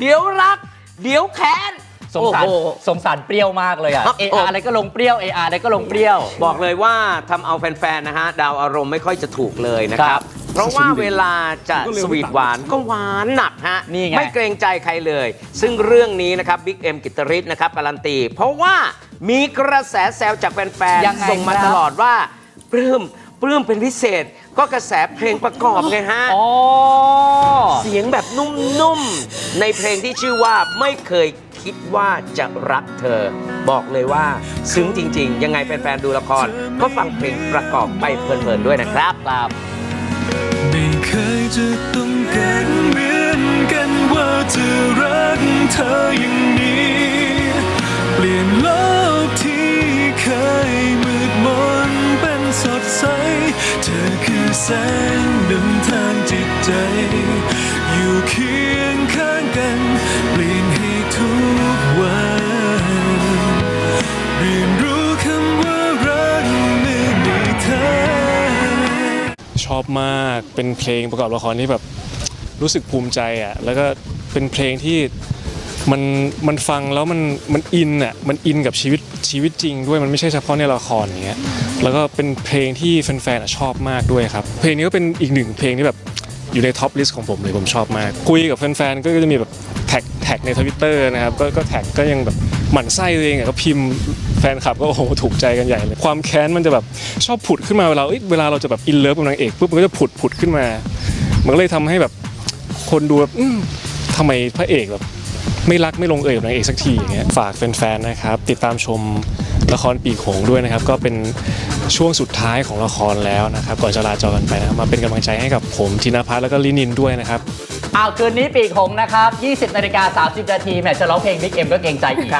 เดี๋ยวรัก เดี๋ยวแค้นสงสารโอ้โห สงสารเปรี้ยวมากเลยอะ ครับเออาอะไรก็ลงเปรี้ยวเออาอะไรก็ลงเปรี้ยว บอกเลยว่าทำเอาแฟน ๆ นะฮะ ดาวอารมณ์ไม่ค่อยจะถูกเลยนะคครัรับบ เพราะว่าเวลาจะสวีทหวานก็หวานหนักฮะนี่ไง ไม่เกรงใจใครเลย ซึ่งเรื่องนี้นะครับบิ๊กเอ็มกิตริศนะครับการันตี เพราะว่ามีกระแสแซวจากแฟน ยังไงๆ ส่งมาครับตลอดว่า ปลื้มปลื้มเป็นพิเศษ ก็กระแสเพลงประกอบไงฮะ อ๋อ เสียงแบบนุ่มๆ ในเพลงที่ชื่อว่าไม่เคยคิดว่าจะรักเธอ บอกเลยว่าซึ้งจริง ๆ ยังไงแฟนๆดูละคร ก็ฟังเพลงประกอบไปเพลินๆด้วยนะครับครับไม่เคยจะต้องการเหมือนกันว่าจะรักเธออย่างนี้ เปลี่ยนโลกที่เคยมืดมนเป็นสดใส เธอคือแสงนำทางจิตใจ อยู่เคียงข้างกัน เปลี่ยนให้ทุกวันเรียนรู้คำว่ารักเมื่อมีเธอ ชอบมากเป็นเพลงประกอบละครที่แบบรู้สึกภูมิใจอะแล้วก็เป็นเพลงที่มันมันฟังแล้วมันมันอินอะมันอินกับชีวิตชีวิตจริงด้วยมันไม่ใช่เฉพาะในละครอย่างเงี้ยแล้วก็เป็นเพลงที่แฟนๆอะชอบมากด้วยครับ เพลงนี้ก็เป็นอีกหนึ่งเพลงที่แบบ อยู่ในท็อปลิสต์ของผมเลยผมชอบมาก คุยกับแฟนๆก็จะมีแบบแท็กแท็กในทวิตเตอร์นะครับก็ก็แท็กก็ยังแบบหมั่นไส้ตัวเองอะก็พิมพ์แฟนคลับก็โอ้โหถูกใจกันใหญ่เลยความแค้นมันจะแบบชอบผุดขึ้นมาเวลาเอ้ยเวลาเราจะแบบอินเลิฟกับนางเอกปุ๊บมันก็จะผุดผุดขึ้นมา มันก็เลยทำให้แบบคนดูแบบอืมทำไมพระเอกแบบไม่รักไม่ลงเอยกับนางเอกสักทีอย่างเงี้ยฝากแฟนๆนะครับติดตามชมละครปีโขงด้วยนะครับ ก็เป็น ช่วงสุดท้ายของละครแล้วนะครับก่อนจะลาจอกันไปนะครับมาเป็นกำลังใจให้กับผมธินพัฒน์แล้วก็ลินินด้วยนะครับ อ้าวคืนนี้ปีกหงส์นะครับ 20นาฬิกา30นาทีแหมจะร้องเพลงบิ๊กเอ็มก็เกรงใจอีก